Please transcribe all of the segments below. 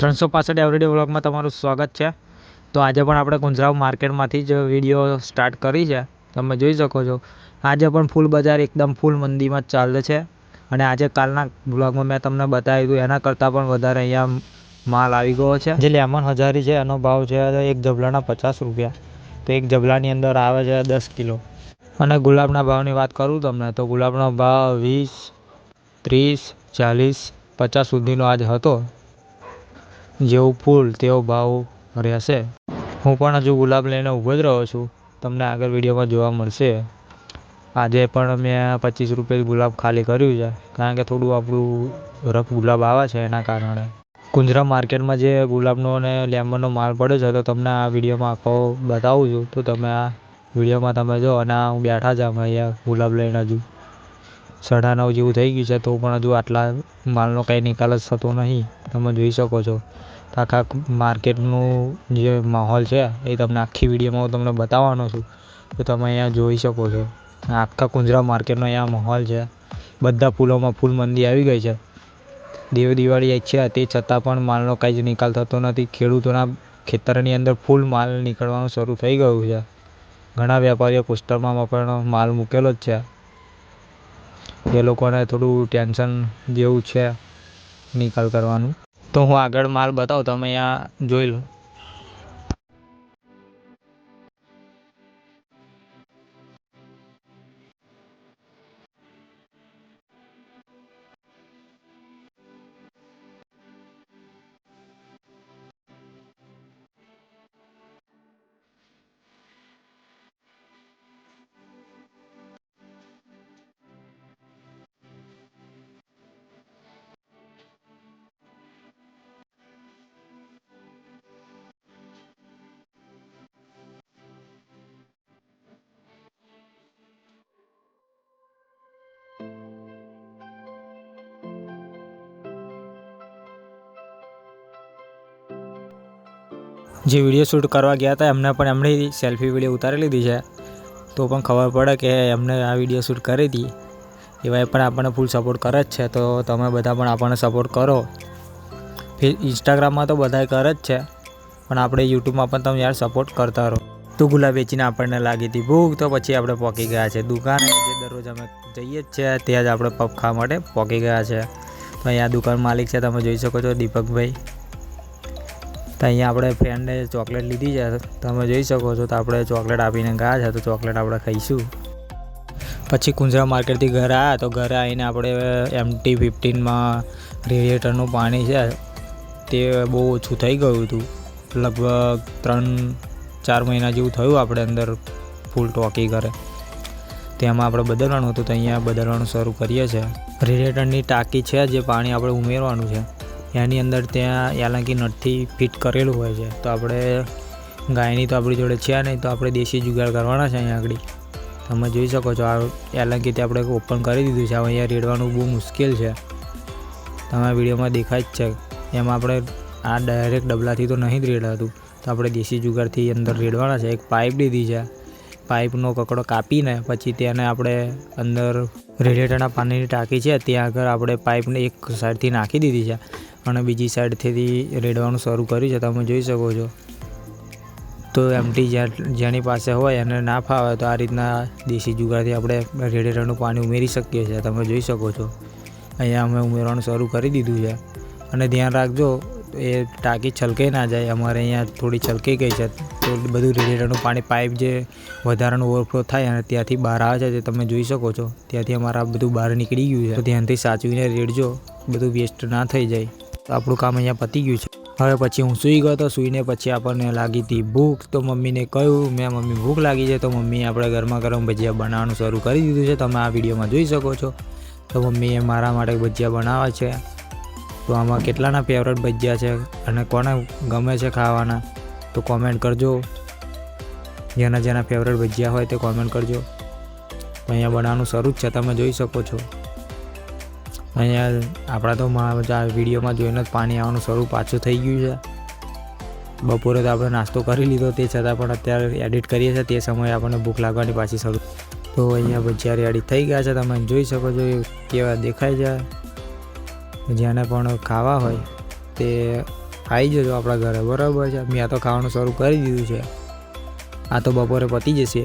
ત્રણસો પાસઠ એવરીડે વ્લોગમાં તમારું સ્વાગત છે. તો આજે પણ આપણે કુંજરાવ માર્કેટમાંથી જ વીડિયો સ્ટાર્ટ કરી છે. તમે જોઈ શકો છો. આજે પણ ફૂલ બજાર એકદમ ફૂલ મંદીમાં ચાલે છે. અને આજે કાલના વ્લોગમાં મેં તમને બતાવ્યું હતું, એના કરતાં પણ વધારે અહીંયા માલ આવી ગયો છે. જે લેમન હજારી છે, એનો ભાવ છે એક જબલાના પચાસ રૂપિયા. તો એક જબલાની અંદર આવે છે દસ કિલો. અને ગુલાબના ભાવની વાત કરું તમને, તો ગુલાબનો ભાવ વીસ, ત્રીસ, ચાલીસ, પચાસ સુધીનો આજ હતો. જેવું ફૂલ તેવો ભાવ રહેશે. હું પણ હજુ ગુલાબ લઈને ઊભો જ રહ્યો છું. તમને આગળ વિડીયોમાં જોવા મળશે. આજે પણ મેં પચીસ રૂપિયા ગુલાબ ખાલી કર્યું છે. કારણ કે થોડું આપણું રફ ગુલાબ આવે છે એના કારણે. કુંજરા માર્કેટમાં જે ગુલાબનો અને લેમનનો માલ પડ્યો છે, તો તમને આ વિડીયોમાં આખો બતાવું છું. તો તમે આ વિડીયોમાં તમે જો અને હું બેઠા છે અમે અહીંયા ગુલાબ લઈને હજુ સાડા નવ જેવું થઈ ગયું છે, તો પણ હજુ આટલા માલનો કંઈ નિકાલ જ થતો નહીં. તમે જોઈ શકો છો. તો આખા માર્કેટનું જે માહોલ છે, એ તમને આખી વિડીયોમાં હું તમને બતાવવાનો છું. તો તમે અહીંયા જોઈ શકો છો. આખા કુંજરા માર્કેટનો અહીંયા માહોલ છે. બધા ફૂલોમાં ફૂલ મંદી આવી ગઈ છે. દેવ દિવાળી છે, તે છતાં પણ માલનો કાંઈ જ નિકાલ થતો નથી. ખેડૂતોના ખેતરની અંદર ફૂલ માલ નીકળવાનું શરૂ થઈ ગયું છે. ઘણા વેપારીઓ પોસ્ટરમાં પણ માલ મૂકેલો જ છે. એ લોકોને થોડું ટેન્શન જેવું છે નિકાલ કરવાનું. તો હું આગળ માલ બતાવું, તમે અહીંયા જોઈ લો. જે વીડિયો શૂટ કરવા ગયા હતા, એમને પણ એમણે સેલ્ફી વીડિયો ઉતારી લીધી છે. તો પણ ખબર પડે કે એમને આ વીડિયો શૂટ કરી હતી. એવાય પણ આપણને ફૂલ સપોર્ટ કરે જ છે, તો તમે બધા પણ આપણને સપોર્ટ કરો. ફે ઇન્સ્ટાગ્રામમાં તો બધા કરે જ છે, પણ આપણે યુટ્યુબમાં પણ તમે યાર સપોર્ટ કરતા રહો. તો ગુલાબ વેચીને આપણને લાગી હતી ભૂખ, તો પછી આપણે પહોંચી ગયા છે દુકાને. જે દરરોજ અમે જઈએ જ છે, ત્યાં જ આપણે પગ ખાવા માટે પહોંચી ગયા છે. તો અહીંયા દુકાન માલિક છે, તમે જોઈ શકો છો દીપકભાઈ. તો અહીંયા આપણે ફ્રેન્ડે ચોકલેટ લીધી છે. તમે જોઈ શકો છો તો આપણે ચોકલેટ આપીને ગયા છે તો ચોકલેટ આપણે ખાઈશું. પછી કુંજરા માર્કેટથી ઘરે આવ્યા તો ઘરે આવીને આપણે એમટી ફિફ્ટીનમાં રેડિએટરનું પાણી છે તે બહુ ઓછું થઈ ગયું હતું. લગભગ ત્રણ, ચાર મહિના જેવું થયું આપણે અંદર ફૂલ ટોકી ઘરે. તેમાં આપણે બદલવાનું હતું તો અહીંયા બદલવાનું શરૂ કરીએ છીએ. રેડિએટરની ટાંકી છે જે પાણી આપણે ઉમેરવાનું છે. એની અંદર ત્યાં યાલાંકી નટથી ફિટ કરેલું હોય છે. તો આપણે ગાયની તો આપણી જોડે છે નહીં, તો આપણે દેશી જુગાડ કરવાના છે અહીંયા આગળ. તમે જોઈ શકો છો, આ યાલાંકીથી આપણે ઓપન કરી દીધું છે. હવે અહીંયા રેડવાનું બહુ મુશ્કેલ છે. તમે વિડીયોમાં દેખાય જ છે. એમાં આપણે આ ડાયરેક્ટ ડબલાથી તો નહીં જ રેડાતું. તો આપણે દેશી જુગારથી અંદર રેડવાના છે. એક પાઇપ લીધી છે. પાઇપનો કકડો કાપીને પછી તેને આપણે અંદર રેડિયેટરના પાણીની ટાંકી છે. ત્યાં આગળ આપણે પાઇપને એક સાઈડથી નાખી દીધી છે. અને બીજી સાઈડથી રેડવાનું શરૂ કર્યું છે તમે જોઈ શકો છો. તો એમટી જેની પાસે હોય એને ના ફાવે, તો આ રીતના દેશી જુગારથી આપણે રેડિએટરનું પાણી ઉમેરી શકીએ છીએ. તમે જોઈ શકો છો. અહીંયા અમે ઉમેરવાનું શરૂ કરી દીધું છે. અને ધ્યાન રાખજો, એ ટાંકી છલકાઈ ના જાય. અમારે અહીંયા થોડી છલકાઈ ગઈ છે, તો બધું રેડિએટરનું પાણી પાઇપ જે વધારાનું ઓવરફ્લો થાય અને ત્યાંથી બહાર આવે છે તે તમે જોઈ શકો છો. ત્યાંથી અમારા બધું બહાર નીકળી ગયું છે. તો ધ્યાનથી સાચવીને રેડજો, બધું વેસ્ટ ના થઈ જાય. તો આપણું કામ અહીંયા પતી ગયું છે. હવે પછી હું સૂઈ ગયો તો સૂઈને પછી આપણને લાગી હતી ભૂખ. તો મમ્મીને કહ્યું, મેં મમ્મી ભૂખ લાગી છે તો મમ્મીએ આપણે ગરમા ગરમ ભજીયા બનાવવાનું શરૂ કરી દીધું છે. તમે આ વિડીયોમાં જોઈ શકો છો. તો મમ્મીએ મારા માટે ભજીયા બનાવે છે. તો આમાં કેટલાના ફેવરેટ ભજીયા છે અને કોને ગમે છે ખાવાના, તો કોમેન્ટ કરજો. જેના જેના ફેવરેટ ભજીયા હોય તે કોમેન્ટ કરજો. અહીંયા બનાવવાનું શરૂ જ છે. તમે જોઈ શકો છો. અહીંયા આપણા તો વિડીયોમાં જોઈને જ પાણી આવવાનું શરૂ પાછું થઈ ગયું છે. બપોરે તો આપણે નાસ્તો કરી લીધો તે છતાં પણ અત્યારે એડિટ કરીએ છીએ તે સમયે આપણને ભૂખ લાગવાની પાછી શરૂ. તો અહીંયા ભજીયા રેડી થઈ ગયા છે, તમે જોઈ શકો છો એ કેવા દેખાય છે. જેને પણ ખાવા હોય તે આવી જજો આપણા ઘરે, બરાબર છે. મેં તો ખાવાનું શરૂ કરી દીધું છે. આ તો બપોરે પતી જશે,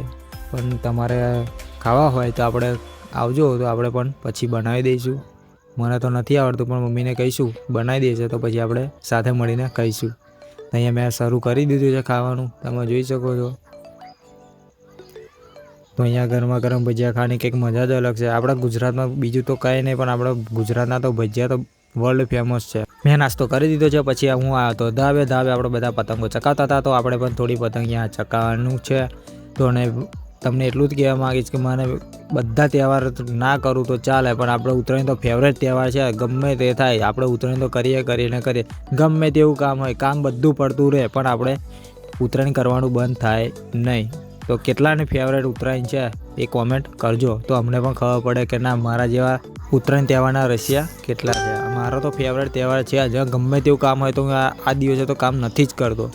પણ તમારે ખાવા હોય તો આપણે આવજો, તો આપણે પણ પછી બનાવી દઈશું. મને તો નથી આવડતું, પણ મમ્મીને કહીશું, બનાવી દેશે તો પછી આપણે સાથે મળીને ખાઈશું. અહીંયા મેં શરૂ કરી દીધું છે ખાવાનું, તમે જોઈ શકો છો. તો અહીંયા ગરમા ગરમ ભજીયા ખાવાની કંઈક મજા જ અલગ છે. આપણા ગુજરાતમાં બીજું તો કંઈ નહીં, પણ આપણા ગુજરાતના તો ભજીયા તો વર્લ્ડ ફેમસ છે. મેં નાસ્તો કરી દીધો છે, પછી હું આવ્યો હતો ધાબે ધાબે આપણે બધા પતંગો ચકાવતા હતા, તો આપણે પણ થોડી પતંગ અહીંયા ચકાવવાનું છે. તો અને તમને એટલું જ કહેવા માગીશ કે મને બધા તહેવાર ના કરું તો ચાલે, પણ આપણે ઉત્તરાયણ તો ફેવરેટ તહેવાર છે, ગમે તે થાય, આપણે ઉત્તરાયણ તો કરીએ કરીને કરીએ. ગમે તેવું કામ હોય, કામ બધું પડતું રહે, પણ આપણે ઉત્તરાયણ કરવાનું બંધ થાય નહીં. તો કેટલાને ફેવરેટ ઉત્તરાયણ છે એ કોમેન્ટ કરજો. તો અમને પણ ખબર પડે કે ના, મારા જેવા ઉત્તરાયણ તહેવારના રશિયા કેટલા છે. મારો તો ફેવરેટ તહેવાર છે જ ગમે તેવું કામ હોય તો હું આ દિવસે તો કામ નથી જ કરતો.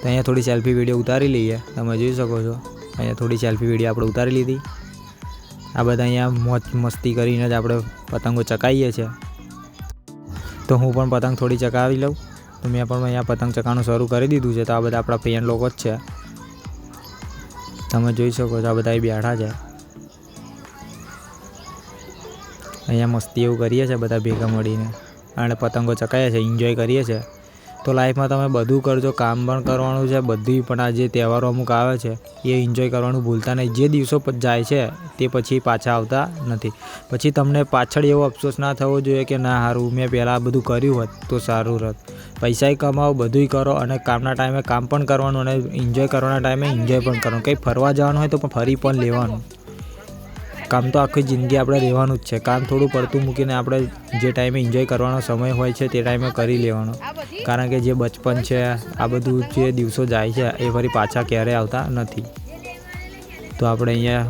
તો અહીંયા થોડી સેલ્ફી વીડિયો ઉતારી લઈએ. તમે જોઈ શકો છો. અહીંયા થોડી સેલ્ફી વીડિયો આપણે ઉતારી લીધી. આ બધા અહીંયા મોજ મસ્તી કરીને જ આપણે પતંગો ચકાવીએ છીએ. તો હું પણ પતંગ થોડી ચકાવી લઉં. તો મેં પણ અહીંયા પતંગ ચકાવવાનું શરૂ કરી દીધું છે. તો આ બધા આપણા ફ્રેન્ડ લોકો જ છે. તમે જોઈ શકો છો આ બધા બેઠા છે. અહીંયા મસ્તી એવું કરીએ છીએ બધા ભેગા મળીને. અને પતંગો ચકાવીએ છીએ એન્જોય કરીએ છીએ. તો લાઈફમાં તમે બધું કરજો, કામ પણ કરવાનું છે, બધી પણ આ જે તહેવારો અમુક આવે છે, એ એન્જોય કરવાનું ભૂલતા નહીં. જે દિવસો જાય છે, તે પછી પાછા આવતા નથી. પછી તમને પાછળ એવો અફસોસ ના થવો જોઈએ કે ના સારું મેં પહેલાં બધું કર્યું હોત તો સારું રહત પૈસાય કમાવો, બધુંય કરો અને કામના ટાઈમે કામ પણ કરવાનું અને એન્જોય કરવાના ટાઈમે એન્જોય પણ કરવાનું. કંઈ ફરવા જવાનું હોય તો પણ ફરી પણ લેવાનું. કામ તો આખી જિંદગી આપણે રહેવાનું જ છે. કામ થોડું પડતું મૂકીને આપણે જે ટાઈમે એન્જોય કરવાનો સમય હોય છે, તે ટાઈમે કરી લેવાનો. કારણ કે જે બચપન છે, આ બધું જે દિવસો જાય છે, એ ફરી પાછા ક્યારેય આવતા નથી. તો આપણે અહીંયા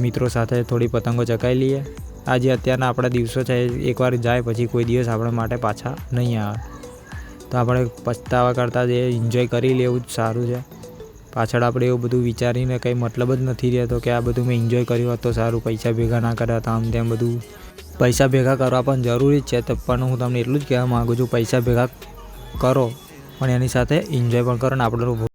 મિત્રો સાથે થોડી પતંગો ચકાવી લઈએ. આ જે અત્યારના આપણા દિવસો છે, એકવાર જાય પછી કોઈ દિવસ આપણા માટે પાછા નહીં આવે. તો આપણે પછતાવા કરતાં જે એન્જોય કરી લેવું જ સારું છે. પાછળ આપણે એવું બધું વિચારીને કંઈ મતલબ જ નથી રહેતો કે આ બધું મેં એન્જોય કર્યું હોત તો સારું, પૈસા ભેગા ના કર્યા હતા, આમ તેમ બધું. પૈસા ભેગા કરવા પણ જરૂરી જ છે, તો પણ હું તમને એટલું જ કહેવા માગું છું, પૈસા ભેગા કરો. પણ એની સાથે એન્જોય પણ કરો ને આપણું